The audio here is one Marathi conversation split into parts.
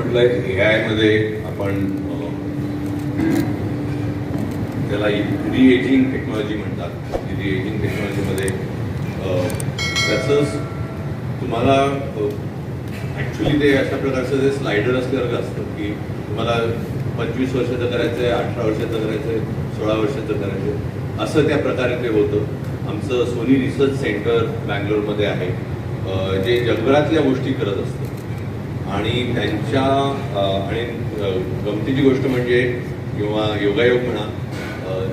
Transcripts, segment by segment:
म्हटलं ए आयमध्ये आपण त्याला रिएजिंग टेक्नॉलॉजी म्हणतात. रिएजिंग टेक्नॉलॉजीमध्ये त्याचंच तुम्हाला ॲक्च्युली ते अशा प्रकारचं जे स्लायडर असल्यासारखं असतं की तुम्हाला पंचवीस वर्षाचं करायचं आहे अठरा वर्षाचं करायचं आहे सोळा वर्षाचं करायचं आहे असं त्या प्रकारे ते होतं. आमचं सोनी रिसर्च सेंटर बँगलोरमध्ये आहे. जे जगभरातल्या गोष्टी करत असतं. आणि त्यांच्या आणि गमतीची गोष्ट म्हणजे किंवा योगायोग म्हणा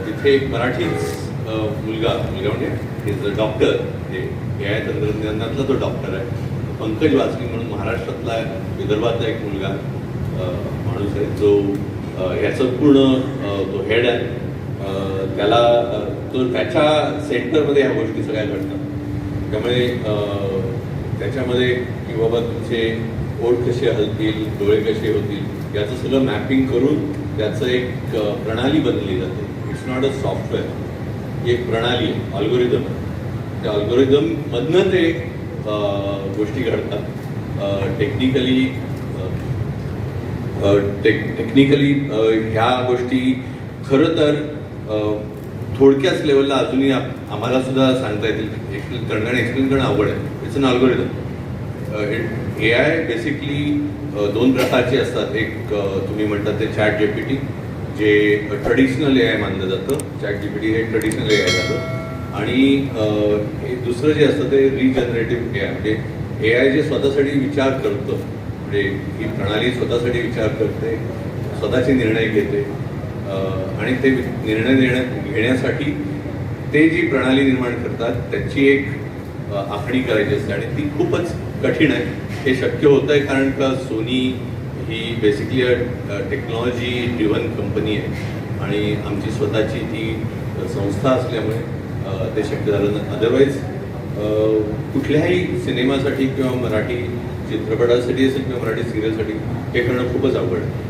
तिथे एक मराठीच मुलगा मुलगा म्हणजे इज अ डॉक्टर जे ए आय तंत्रज्ञानातला तो डॉक्टर आहे पंकज वासनी म्हणून महाराष्ट्रातला विदर्भातला एक मुलगा माणूस आहे जो ह्याचं पूर्ण तो हेड आहे त्याला तो त्याच्या सेंटरमध्ये ह्या गोष्टी सगळ्या घडतात. त्यामुळे त्याच्यामध्ये की बाबा तुमचे ओठ कसे हलतील डोळे कसे होतील याचं सगळं मॅपिंग करून त्याचं एक प्रणाली बनली जाते. इट्स नॉट अ सॉफ्टवेअर ही एक प्रणाली आहे ऑल्गोरिदम त्या ऑल्गोरिदममधनं ते गोष्टी घडतात. टेक्निकली टेक टेक्निकली ह्या गोष्टी खरं तर थोडक्याच लेवलला अजूनही आम्हाला सुद्धा सांगता येतील. एक्सप्लेन करणं आणि एक्सप्लेन करणं अवघड आहे. It's an algorithm A I basically दोन प्रकारचे असतात. एक तुम्ही म्हणतात ते चॅट जे पी टी जे ट्रेडिशनल ए आय मानलं जातं. चॅट जी पी टी हे ट्रेडिशनल ए आय जातं आणि हे दुसरं जे असतं ते रिजनरेटिव्ह ए आय म्हणजे ए आय जे स्वतःसाठी विचार करतं. म्हणजे ही प्रणाली स्वतःसाठी विचार करते स्वतःचे निर्णय घेते. आणि ते निर्णय देण्या घेण्यासाठी ते जी प्रणाली निर्माण करतात त्याची एक आखणी करायची असते. आणि ती खूपच कठीण आहे. हे शक्य होतं आहे कारण का सोनी ही बेसिकली टेक्नॉलॉजी ड्रिव्हन कंपनी आहे. आणि आमची स्वतःची ती संस्था असल्यामुळे ते शक्य झालं नाही. अदरवाईज कुठल्याही सिनेमासाठी किंवा मराठी चित्रपटासाठी असेल किंवा मराठी सिरियलसाठी हे करणं खूपच अवघड आहे.